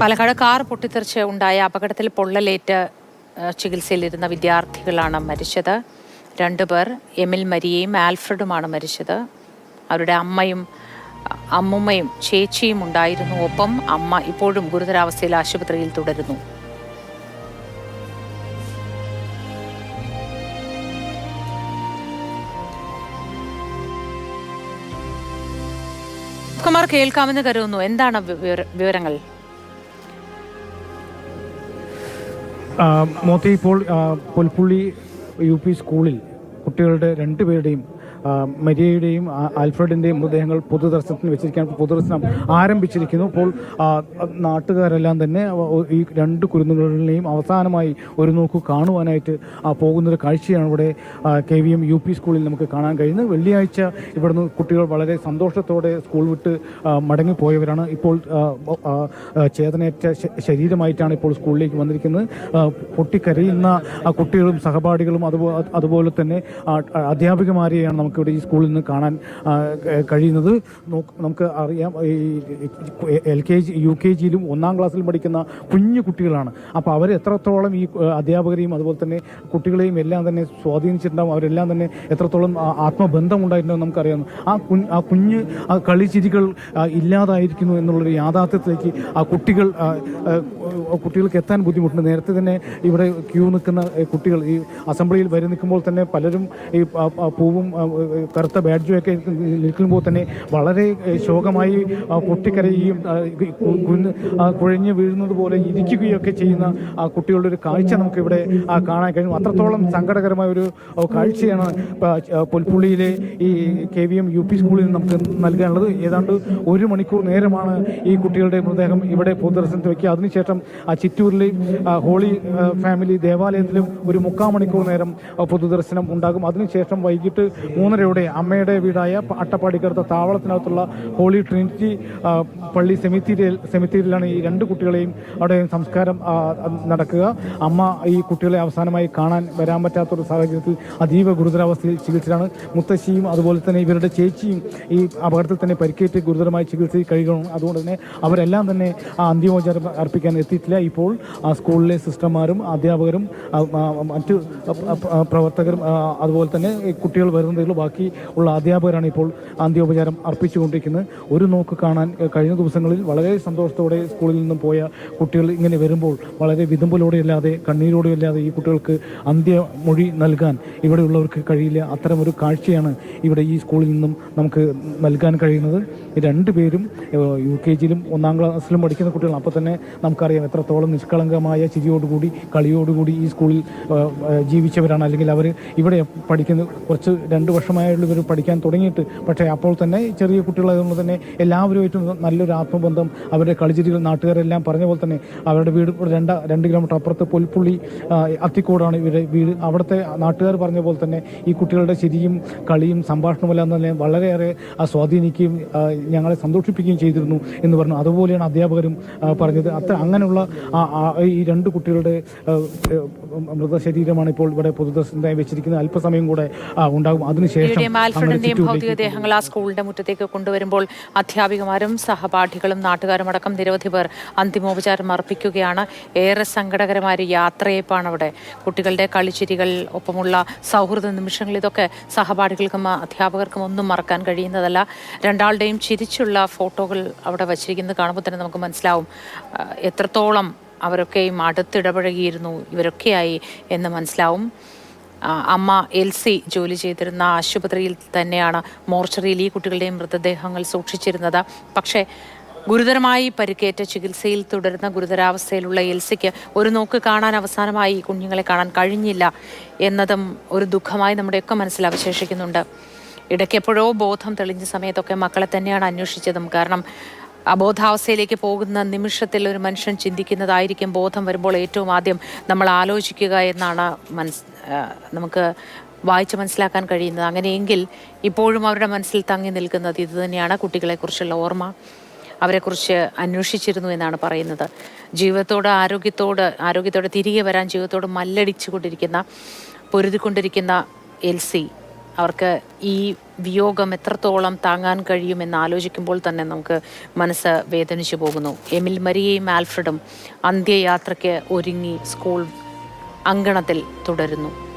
Palakkad car പൊട്ടിത്തെറിച്ച് ഉണ്ടായ അപകടത്തിൽ പൊള്ളലേറ്റ് ചികിത്സയിലിരുന്ന വിദ്യാർത്ഥികളാണ് മരിച്ചത്. രണ്ടുപേർ എമിൽ മരിയയും ആൽഫ്രഡുമാണ് മരിച്ചത്. അവരുടെ അമ്മയും അമ്മുമ്മയും ചേച്ചിയും ഉണ്ടായിരുന്നു. ഒപ്പം അമ്മ ഇപ്പോഴും ഗുരുതരാവസ്ഥയിൽ ആശുപത്രിയിൽ തുടരുന്നു. കുമാർ കേൾക്കാമെന്ന് കരുതുന്നു. എന്താണ് വിവരങ്ങൾ? മോത്തി ഇപ്പോൾ പുൽപ്പുള്ളി യു പി സ്കൂളിൽ കുട്ടികളുടെ രണ്ടുപേരുടെയും മരിയയുടെയും ആൽഫ്രഡിന്റെയും മൃതദേഹങ്ങൾ പൊതുദർശനത്തിന് വെച്ചിരിക്കാൻ പൊതുദർശനം ആരംഭിച്ചിരിക്കുന്നു. അപ്പോൾ നാട്ടുകാരെല്ലാം തന്നെ ഈ രണ്ട് കുരുന്നുകളിലെയും അവസാനമായി ഒരു നോക്ക് കാണുവാനായിട്ട് പോകുന്നൊരു കാഴ്ചയാണ് ഇവിടെ K V M U P സ്കൂളിൽ നമുക്ക് കാണാൻ കഴിയുന്നത്. വെള്ളിയാഴ്ച ഇവിടുന്ന് കുട്ടികൾ വളരെ സന്തോഷത്തോടെ സ്കൂൾ വിട്ട് മടങ്ങിപ്പോയവരാണ്. ഇപ്പോൾ ചേതനയേറ്റ ശരീരമായിട്ടാണ് ഇപ്പോൾ സ്കൂളിലേക്ക് വന്നിരിക്കുന്നത്. പൊട്ടിക്കരയുന്ന കുട്ടികളും സഹപാഠികളും അതുപോലെ തന്നെ അധ്യാപികമാരെയാണ് അധ്യാപികമാരെയാണ് നമുക്കിവിടെ ഈ സ്കൂളിൽ നിന്ന് കാണാൻ കഴിയുന്നത് നമുക്ക് അറിയാം. ഈ L K G U K ജിയിലും ഒന്നാം ക്ലാസ്സിലും പഠിക്കുന്ന കുഞ്ഞു കുട്ടികളാണ്. അപ്പോൾ അവർ എത്രത്തോളം ഈ അധ്യാപകരെയും അതുപോലെ തന്നെ കുട്ടികളെയും എല്ലാം തന്നെ സ്വാധീനിച്ചിട്ടുണ്ടാവും അവരെല്ലാം തന്നെ എത്രത്തോളം ആത്മബന്ധം ഉണ്ടായിട്ടുണ്ടാവും നമുക്കറിയാം. ആ കുഞ്ഞ് ആ കുഞ്ഞ് ആ, ഇല്ലാതായിരിക്കുന്നു എന്നുള്ളൊരു യാഥാർത്ഥ്യത്തിലേക്ക് ആ കുട്ടികൾ കുട്ടികൾക്ക് എത്താൻ ബുദ്ധിമുട്ടുണ്ട്. നേരത്തെ തന്നെ ഇവിടെ ക്യൂ നിൽക്കുന്ന കുട്ടികൾ ഈ അസംബ്ലിയിൽ വരി നിൽക്കുമ്പോൾ തന്നെ പലരും ഈ പൂവും കറുത്ത ബാഡ്ജും ഒക്കെ നിൽക്കുമ്പോൾ തന്നെ വളരെ ശോകമായി പൊട്ടിക്കരയുകയും കുഞ്ഞ് കുഴഞ്ഞു വീഴുന്നത് പോലെ ഇരിക്കുകയൊക്കെ ചെയ്യുന്ന ആ കുട്ടികളുടെ ഒരു കാഴ്ച നമുക്കിവിടെ കാണാൻ കഴിയും. അത്രത്തോളം സങ്കടകരമായ ഒരു കാഴ്ചയാണ് പുൽപ്പുള്ളിയിലെ ഈ K V M U P സ്കൂളിൽ നമുക്ക് നൽകാനുള്ളത്. ഏതാണ്ട് ഒരു മണിക്കൂർ നേരമാണ് ഈ കുട്ടികളുടെ മൃതദേഹം ഇവിടെ പൊതുദർശനത്തിൽ വയ്ക്കുക അതിനുശേഷം ആ ചിറ്റൂരിലെയും ഹോളി ഫാമിലി ദേവാലയത്തിലും ഒരു മുക്കാൽ മണിക്കൂർ നേരം പൊതുദർശനം ഉണ്ടാകും. അതിനുശേഷം വൈകിട്ട് മൂന്നരയോടെ അമ്മയുടെ വീടായ അട്ടപ്പാടിക്കടുത്ത താവളത്തിനകത്തുള്ള ഹോളി ട്രിനിറ്റി പള്ളി സെമിത്തീരിയൽ സെമിത്തീരിയലാണ് ഈ രണ്ട് കുട്ടികളെയും അവിടെ സംസ്കാരം നടക്കുക. അമ്മ ഈ കുട്ടികളെ അവസാനമായി കാണാൻ വരാൻ പറ്റാത്തൊരു സാഹചര്യത്തിൽ അതീവ ഗുരുതരാവസ്ഥയിൽ ചികിത്സയിലാണ്. മുത്തശ്ശിയും അതുപോലെ തന്നെ ഇവരുടെ ചേച്ചിയും ഈ അപകടത്തിൽ തന്നെ പരിക്കേറ്റ് ഗുരുതരമായി ചികിത്സയിൽ കഴിയണം അതുകൊണ്ട് തന്നെ അവരെല്ലാം തന്നെ ആ അന്തിമോപചാരം അർപ്പിക്കാൻ എത്തിയിട്ടില്ല. ഇപ്പോൾ ആ സ്കൂളിലെ സിസ്റ്റർമാരും അധ്യാപകരും മറ്റു പ്രവർത്തകരും അതുപോലെ തന്നെ കുട്ടികൾ വരുന്നതേ ഉള്ളൂ ബാക്കി ഉള്ള അധ്യാപകരാണ് ഇപ്പോൾ അന്ത്യോപചാരം അർപ്പിച്ചുകൊണ്ടിരിക്കുന്നത്. ഒരു നോക്ക് കാണാൻ കഴിഞ്ഞ ദിവസങ്ങളിൽ വളരെ സന്തോഷത്തോടെ സ്കൂളിൽ നിന്നും പോയ കുട്ടികൾ ഇങ്ങനെ വരുമ്പോൾ വളരെ വിതുമ്പലോടെ അല്ലാതെ കണ്ണീരോടെ അല്ലാതെ ഈ കുട്ടികൾക്ക് അന്ത്യമൊഴി നൽകാൻ ഇവിടെയുള്ളവർക്ക് കഴിയില്ല. അത്തരം ഒരു കാഴ്ചയാണ് ഇവിടെ ഈ സ്കൂളിൽ നിന്നും നമുക്ക് നൽകാൻ കഴിയുന്നത്. രണ്ട് രണ്ടുപേരും യു കെ ജിയിലും ഒന്നാം ക്ലാസ്സിലും പഠിക്കുന്ന കുട്ടികൾ അപ്പോൾ തന്നെ നമുക്കറിയാം എത്രത്തോളം നിഷ്കളങ്കമായ ചിരിയോടുകൂടി കളിയോടുകൂടി ഈ സ്കൂളിൽ ജീവിച്ചവരാണ്. അല്ലെങ്കിൽ അവർ ഇവിടെ പഠിക്കുന്ന കുറച്ച് രണ്ട് വർഷമായുള്ള ഇവർ പഠിക്കാൻ തുടങ്ങിയിട്ട്. പക്ഷേ അപ്പോൾ തന്നെ ചെറിയ കുട്ടികളായതുകൊണ്ട് തന്നെ എല്ലാവരുമായിട്ടും നല്ലൊരു ആത്മബന്ധം അവരുടെ കളിചിരികൾ നാട്ടുകാരെല്ലാം പറഞ്ഞ പോലെ തന്നെ അവരുടെ വീട് രണ്ട രണ്ട് കിലോമീറ്റർ അപ്പുറത്ത് പുൽപ്പുള്ളി അത്തിക്കോടാണ് ഇവരുടെ വീട്. അവിടുത്തെ നാട്ടുകാർ പറഞ്ഞ പോലെ തന്നെ ഈ കുട്ടികളുടെ ശരിയും കളിയും സംഭാഷണമെല്ലാം തന്നെ വളരെയേറെ സ്വാധീനിക്കുകയും ഞങ്ങളെ സന്തോഷിപ്പിക്കുകയും ചെയ്തിരുന്നു എന്ന് പറഞ്ഞു. അതുപോലെയാണ് അധ്യാപകരും പറഞ്ഞത്. അത്ര അങ്ങനെയുള്ള ഈ രണ്ട് കുട്ടികളുടെ മൃതശരീരമാണ് ഇപ്പോൾ ഇവിടെ പൊതുദർശനത്തിനായി വെച്ചിരിക്കുന്നത്. അല്പസമയം കൂടെ ഉണ്ടാകും. അതിനുശേഷം അങ്ങനെ ആൽഫ്രഡിന്റെയും ഭൗതിക ഭൗതികദേഹങ്ങൾ ആ സ്കൂളിന്റെ മുറ്റത്തേക്ക് കൊണ്ടുവരുമ്പോൾ അധ്യാപികമാരും സഹപാഠികളും നാട്ടുകാരും അടക്കം നിരവധി പേർ അന്തിമോപചാരം അർപ്പിക്കുകയാണ്. ഏറെ സങ്കടകരമായ ഒരു യാത്രയപ്പാണ് അവിടെ. കുട്ടികളുടെ കളിച്ചിരികൾ ഒപ്പമുള്ള സൗഹൃദ നിമിഷങ്ങൾ ഇതൊക്കെ സഹപാഠികൾക്കും അധ്യാപകർക്കും ഒന്നും മറക്കാൻ കഴിയുന്നതല്ല. രണ്ടാളുടെയും ചിരിച്ചുള്ള ഫോട്ടോകൾ അവിടെ വച്ചിരിക്കുന്നത് കാണുമ്പോൾ തന്നെ നമുക്ക് മനസ്സിലാവും എത്രത്തോളം അവരൊക്കെയും അടുത്തിടപഴകിയിരുന്നു ഇവരൊക്കെയായി എന്ന് മനസ്സിലാവും. അമ്മ എൽസി ജോലി ചെയ്തിരുന്ന ആശുപത്രിയിൽ തന്നെയാണ് മോർച്ചറിയിൽ ഈ കുട്ടികളുടെയും മൃതദേഹങ്ങൾ സൂക്ഷിച്ചിരുന്നത്. പക്ഷേ ഗുരുതരമായി പരിക്കേറ്റ ചികിത്സയിൽ തുടരുന്ന ഗുരുതരാവസ്ഥയിലുള്ള എൽസിക്ക് ഒരു നോക്ക് കാണാൻ അവസാനമായി കുഞ്ഞുങ്ങളെ കാണാൻ കഴിഞ്ഞില്ല എന്നതും ഒരു ദുഃഖമായി നമ്മുടെയൊക്കെ മനസ്സിൽ അവശേഷിക്കുന്നുണ്ട്. ഇടയ്ക്കെപ്പോഴോ ബോധം തെളിഞ്ഞ സമയത്തൊക്കെ മക്കളെ തന്നെയാണ് അന്വേഷിച്ചതും. കാരണം അബോധാവസ്ഥയിലേക്ക് പോകുന്ന നിമിഷത്തിൽ ഒരു മനുഷ്യൻ ചിന്തിക്കുന്നതായിരിക്കും ബോധം വരുമ്പോൾ ഏറ്റവും ആദ്യം നമ്മൾ ആലോചിക്കുക എന്നാണ് മനസ് നമുക്ക് വായിച്ച് മനസ്സിലാക്കാൻ കഴിയുന്നത്. അങ്ങനെയെങ്കിൽ ഇപ്പോഴും അവരുടെ മനസ്സിൽ തങ്ങി നിൽക്കുന്നത് ഇത് തന്നെയാണ്. കുട്ടികളെക്കുറിച്ചുള്ള ഓർമ്മ അവരെക്കുറിച്ച് അന്വേഷിച്ചിരുന്നു എന്നാണ് പറയുന്നത്. ജീവിതത്തോട് ആരോഗ്യത്തോട് ആരോഗ്യത്തോടെ തിരികെ വരാൻ ജീവിതത്തോട് മല്ലടിച്ചുകൊണ്ടിരിക്കുന്ന പൊരുതിക്കൊണ്ടിരിക്കുന്ന എൽസി അവർക്ക് ഈ വിയോഗം എത്രത്തോളം താങ്ങാൻ കഴിയുമെന്ന് ആലോചിക്കുമ്പോൾ തന്നെ നമുക്ക് മനസ്സ് വേദനിച്ചു പോകുന്നു. എമിൽ മരിയയും ആൽഫ്രഡും അന്ത്യയാത്രയ്ക്ക് ഒരുങ്ങി സ്കൂൾ അങ്കണത്തിൽ തുടരുന്നു.